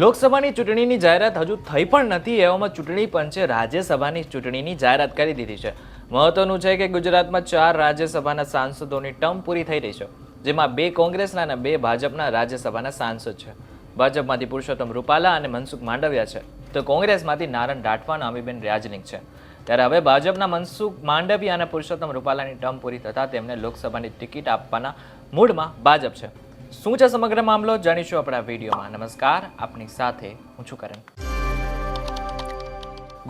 લોકસભાની ચૂંટણીની જાહેરાત હજુ થઈ પણ નથી, એવામાં ચૂંટણી પંચે રાજ્યસભાની ચૂંટણીની જાહેરાત કરી દીધી છે. મહત્વનું છે કે ગુજરાતમાં ચાર રાજ્યસભાના સાંસદોની ટર્મ પૂરી થઈ રહી છે, જેમાં બે કોંગ્રેસના અને બે ભાજપના રાજ્યસભાના સાંસદ છે. ભાજપમાંથી પુરુષોત્તમ રૂપાલા અને મનસુખ માંડવિયા છે. તો કોંગ્રેસમાંથી નારણ રાઠવા અને અમીબેન રાજનિક છે. ત્યારે હવે ભાજપના મનસુખ માંડવિયા અને પુરુષોત્તમ રૂપાલાની ટર્મ પૂરી થતાં તેમને લોકસભાની ટિકિટ આપવાના મૂડમાં ભાજપ છે. શું છે સમગ્ર મામલો જાણીશું આપણા વિડીયોમાં. નમસ્કાર, આપની સાથે હું છું કરણ.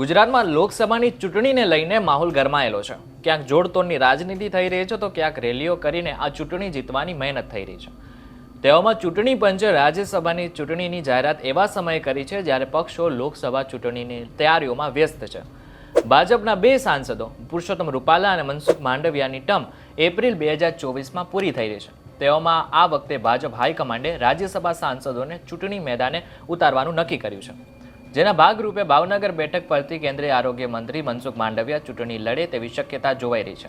ગુજરાતમાં લોકસભાની ચૂંટણીને લઈને માહોલ ગરમાયેલો છે. ક્યાંક જોડતોડની રાજનીતિ થઈ રહી છે તો ક્યાંક રેલીઓ કરીને આ ચૂંટણી જીતવાની મહેનત થઈ રહી છે. તેવામાં ચૂંટણી પંચે રાજ્યસભાની ચૂંટણીની જાહેરાત એવા સમયે કરી છે જ્યારે પક્ષો લોકસભા ચૂંટણીની તૈયારીઓમાં વ્યસ્ત છે. ભાજપના બે સાંસદો પુરુષોત્તમ રૂપાલા અને મનસુખ માંડવિયાની ટર્મ એપ્રિલ બે હજાર ચોવીસમાં પૂરી થઈ રહી છે. તેવામાં આ વખતે ભાજપ હાઈકમાન્ડે રાજ્યસભા સાંસદોને ચૂંટણી મેદાને ઉતારવાનું નક્કી કર્યું છે. જેના ભાગરૂપે ભાવનગર બેઠક પરથી કેન્દ્રીય આરોગ્ય મંત્રી મનસુખ માંડવિયા ચૂંટણી લડે તેવી શક્યતા જોવાઈ રહી છે.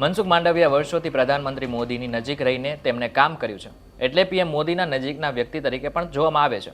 મનસુખ માંડવિયા વર્ષોથી પ્રધાનમંત્રી મોદીની નજીક રહીને તેમણે કામ કર્યું છે. એટલે પીએમ મોદીના નજીકના વ્યક્તિ તરીકે પણ જોવામાં આવે છે.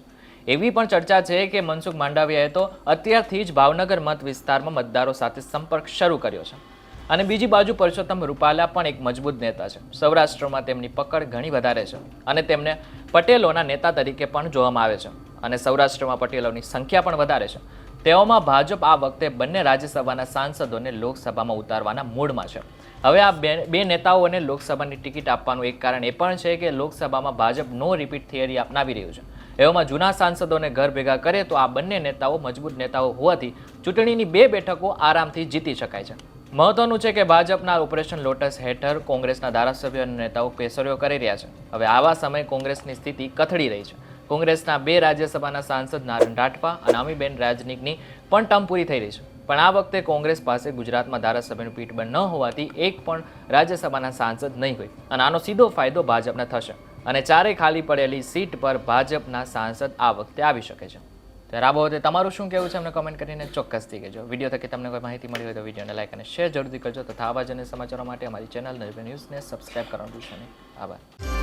એવી પણ ચર્ચા છે કે મનસુખ માંડવિયાએ તો અત્યારથી જ ભાવનગર મત વિસ્તારમાં મતદારો સાથે સંપર્ક શરૂ કર્યો છે. અને બીજી બાજુ પરસોત્તમ રૂપાલા પણ એક મજબૂત નેતા છે. સૌરાષ્ટ્રમાં તેમની પકડ ઘણી વધારે છે અને તેમને પટેલોના નેતા તરીકે પણ જોવામાં આવે છે અને સૌરાષ્ટ્રમાં પટેલોની સંખ્યા પણ વધારે છે. તેઓમાં ભાજપ આ વખતે બંને રાજ્યસભાના સાંસદોને લોકસભામાં ઉતારવાના મૂડમાં છે. હવે આ બે બે નેતાઓને લોકસભાની ટિકિટ આપવાનું એક કારણ એ પણ છે કે લોકસભામાં ભાજપ નો રિપીટ થિયરી અપનાવી રહ્યું છે. એવામાં જૂના સાંસદોને ઘર ભેગા કરે તો આ બંને નેતાઓ મજબૂત નેતાઓ હોવાથી ચૂંટણીની બે બેઠકો આરામથી જીતી શકાય છે. મહત્વનું છે કે ભાજપના ઓપરેશન લોટસ હેઠળ કોંગ્રેસના ધારાસભ્યો અને નેતાઓ કેસરીઓ કરી રહ્યા છે. હવે આવા સમયે કોંગ્રેસની સ્થિતિ કથળી રહી છે. કોંગ્રેસના બે રાજ્યસભાના સાંસદ નારણ રાઠવા અને અમીબેન રાજનિકની પણ ટર્મ પૂરી થઈ રહી છે. પણ આ વખતે કોંગ્રેસ પાસે ગુજરાતમાં ધારાસભ્યનું પીઠબળ ન હોવાથી એક પણ રાજ્યસભાના સાંસદ નહીં હોય. અને આનો સીધો ફાયદો ભાજપને થશે. અને ચારે ખાલી પડેલી સીટ પર ભાજપના સાંસદ આ વખતે આવી શકે છે. ત્યારે આ બાબતે તમારું શું કહેવું છે? અમને કમેન્ટ કરીને ચોક્કસથી કહેજો. વીડિયો થકી તમને કોઈ માહિતી મળી હોય તો વિડીયોને લાઈક અને શેર જરૂરથી કરજો તથા આવા જ અને સમાચારો માટે અમારી ચેનલ નજબે ન્યૂઝને સબસ્ક્રાઈબ કરવાનું ભૂલશો નહીં. આભાર.